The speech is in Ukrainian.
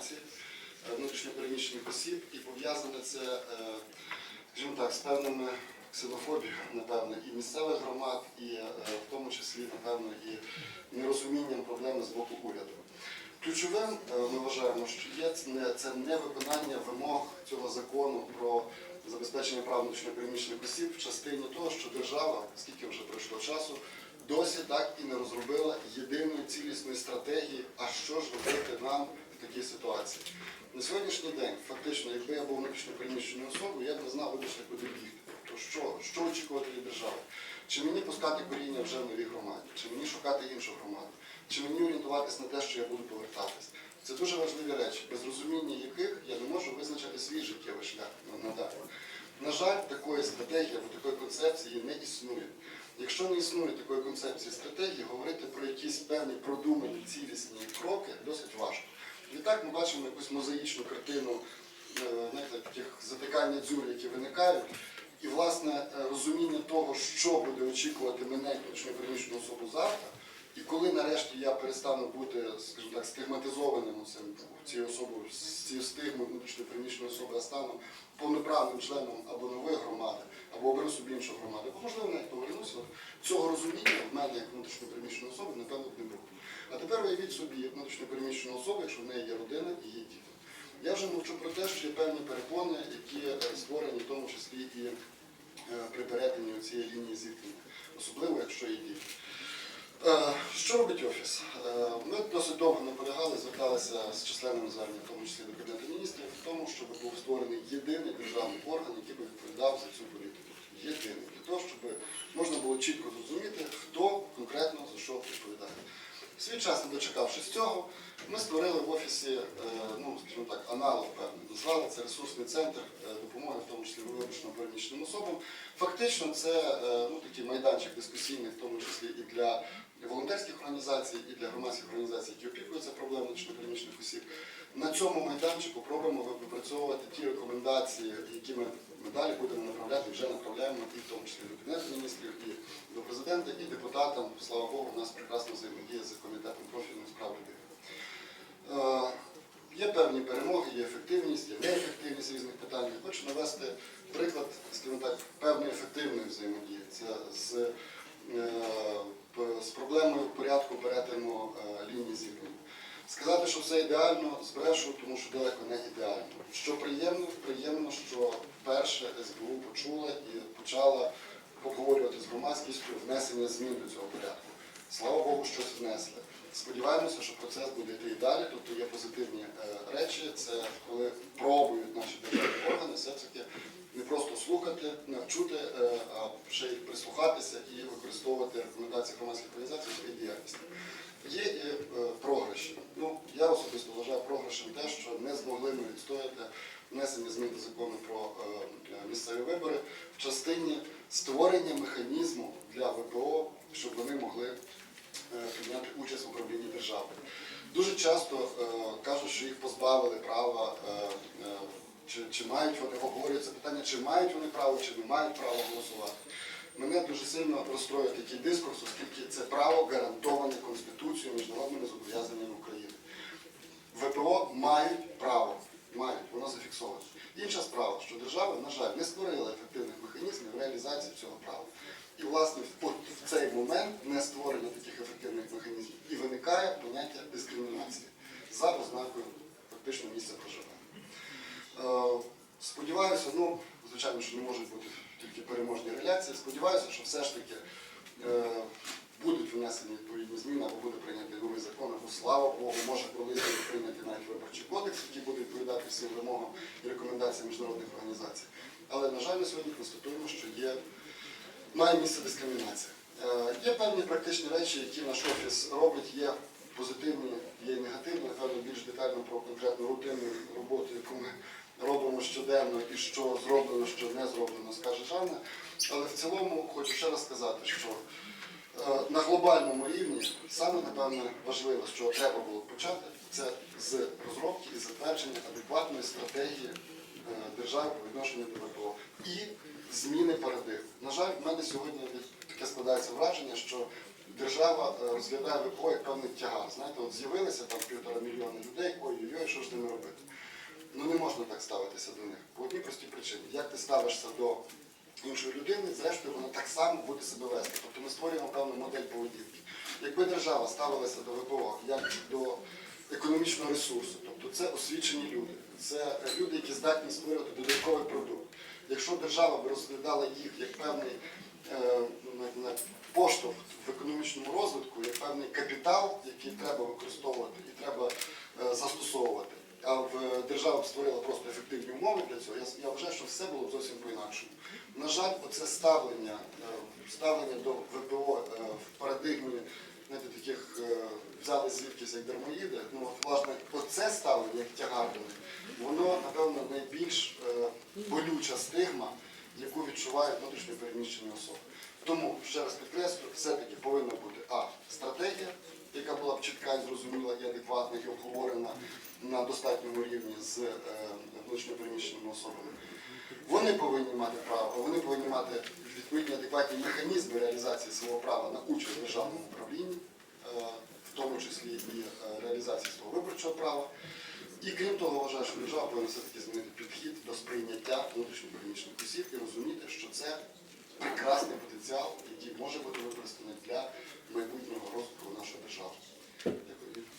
дискримінації е, внутрішньопереміщених осіб і пов'язане це, е, скажімо так, з певними ксенофобією, напевно, і місцевих громад, і е, в тому числі, напевно, і нерозумінням проблеми з боку уряду. Ключовим ми вважаємо, що є це не, виконання вимог цього закону про забезпечення прав внутрішньопереміщених осіб в частині того, що держава, скільки вже пройшло часу, досі так і не розробила єдиної цілісної стратегії, а що ж робити нам такій ситуації. На сьогоднішній день, фактично, якби я був внутрішньопереміщеною особою, я б не знав, вибачте, куди бігти. То що, що очікувати від держави? Чи мені пускати коріння вже в новій громаді, чи мені шукати іншу громаду, чи мені орієнтуватись на те, що я буду повертатись? Це дуже важливі речі, без розуміння яких я не можу визначити свій життєвий шлях надалі. На жаль, такої стратегії або такої концепції не існує. Якщо не існує такої концепції стратегії, говорити про якісь певні продумані цілісні кроки досить важко. Відтак ми бачимо якусь мозаїчну картину е, таких затикання дзюр, які виникають. І власне е, розуміння того, що буде очікувати мене точно внутрішньопереміщену особу завтра, і коли нарешті я перестану бути, скажімо так, стигматизованим цим цією особою, цією стигмою внутрішньопереміщеної особи, а стану повноправним членом або нової громади, або оберу собі іншу громаду, або можливо навіть повернуся. Цього розуміння в мене як внутрішньопереміщеної особи, напевно, не було. А тепер уявіть собі як внутрішньопереміщену особу, якщо в неї є родина і є діти. Я вже мовчу про те, що є певні перепони, які створені в тому числі і е, при перетині цієї лінії зіткнення, особливо якщо є діти. Е, Що робить офіс? Е, Ми досить довго наполягали, зверталися з численними зверненнями, в тому числі до Кабінету міністрів, в тому, щоб був створений єдиний державний орган, який би відповідав за цю політику. Єдиний для того, щоб можна було чітко зрозуміти, хто конкретно за що відповідає. Свій час, не дочекавшись цього, ми створили в офісі, е, ну аналог певний. Назвали це ресурсний центр е, допомоги, в тому числі переміщеним особам. Фактично, це е, ну, такий майданчик дискусійний, в тому числі і для волонтерських організацій, і для громадських організацій, які опікуються проблемою переміщених осіб. На цьому майданчику пробуємо випрацьовувати ті рекомендації, які ми далі будемо направляти, вже направляємо і в тому числі до Кабінету міністрів, і до президента, і депутатам. Слава Богу, у нас прекрасно взаємодія з комітетом профільних справ людини. Є певні перемоги, є ефективність, є неефективність різних питань. Хочу навести приклад, скажімо так, певної ефективної взаємодії. Це з, е, з проблемою порядку перетину е, лінії зіткнення. Сказати, що все ідеально, збрешу, тому що далеко не ідеально. Що приємно, приємно, що вперше СБУ почула і почала обговорювати з громадськістю внесення змін до цього порядку. Слава Богу, щось внесли. Сподіваємося, що процес буде йти і далі. Тобто є позитивні е, речі. Це коли пробують наші державні органи все-таки не просто слухати, не чути, е, а ще й прислухатися і використовувати рекомендації громадських організацій своїй діяльності. Є і е, програші. Ну, я особисто вважаю програшем те, що не змогли ми відстояти внесення змін до закону про місцеві вибори в частині створення механізму для ВПО, щоб вони могли прийняти участь в управлінні державою. Дуже часто е, кажуть, що їх позбавили права, е, е, чи, чи мають вони обговорюється питання, чи мають вони право, чи не мають права голосувати. Мене дуже сильно розстроює такий дискурс, оскільки це право гарантоване Конституцією міжнародними зобов'язаннями України. ВПО мають право, мають, воно зафіксовано. Інша справа, що держава, на жаль, не створила ефективних механізмів реалізації цього права. І, власне, в цей момент не створення таких поняття дискримінації за ознакою фактично місця проживання. Е, Сподіваюся, ну, звичайно, що не можуть бути тільки переможні реляції. Сподіваюся, що все ж таки е, будуть внесені відповідні зміни або буде прийнятий новий закон, або слава Богу, може колись буде прийнятий навіть виборчий кодекс, який буде відповідати всім вимогам і рекомендаціям міжнародних організацій. Але, на жаль, на сьогодні констатуємо, що є має місце дискримінація. Е, Є певні практичні речі, які наш офіс робить, є позитивні, є негативні, напевно, більш детально про конкретну рутинну роботу, яку ми робимо щоденно і що зроблено, що не зроблено, скаже Жанна. Але в цілому хочу ще раз сказати, що е, на глобальному рівні саме, напевно, важливо, з чого треба було почати, це з розробки і затвердження адекватної стратегії е, держави по відношенню до ВПО і зміни парадигм. На жаль, в мене сьогодні таке складається враження, що держава е, розглядає ВПО як певний тягар. Знаєте, от з'явилися там півтора мільйона людей, ой-ой-ой, що ж ними робити. Ну не можна так ставитися до них. По одній простій причині. Як ти ставишся до іншої людини, зрештою вона так само буде себе вести. Тобто ми створюємо певну модель поведінки. Якби держава ставилася до ВПО як до економічного ресурсу, тобто це освічені люди, це люди, які здатні створювати додатковий продукт. Якщо держава б розглядала їх як певний поштовх в економічному розвитку, як певний капітал, який треба використовувати і треба е, застосовувати. А в держава створила просто ефективні умови для цього. Я, вважаю, що все було зовсім по-інакшому. На жаль, оце ставлення, е, ставлення до ВПО е, в парадигмі знаєте, таких е, взяли звідкись як дармоїди. Ну от власне, оце ставлення, як тягар до них, воно напевно найбільш е, болюча стигма, яку відчувають внутрішньо переміщені особи. Тому ще раз підкреслю, все-таки повинна бути а стратегія, яка була б чітка і зрозуміла і адекватна, і обговорена на достатньому рівні з е, внутрішньо переміщеними особами. Вони повинні мати право, вони повинні мати відповідні адекватні механізми реалізації свого права на участь в державному управлінні, е, в тому числі і е, реалізації свого виборчого права. І крім того, вважаю, що держава повинна все-таки змінити підхід до сприйняття внутрішньопереміщених осіб і розуміти, що це прекрасний потенціал, який може бути використаний для майбутнього розвитку нашої держави. Дякую.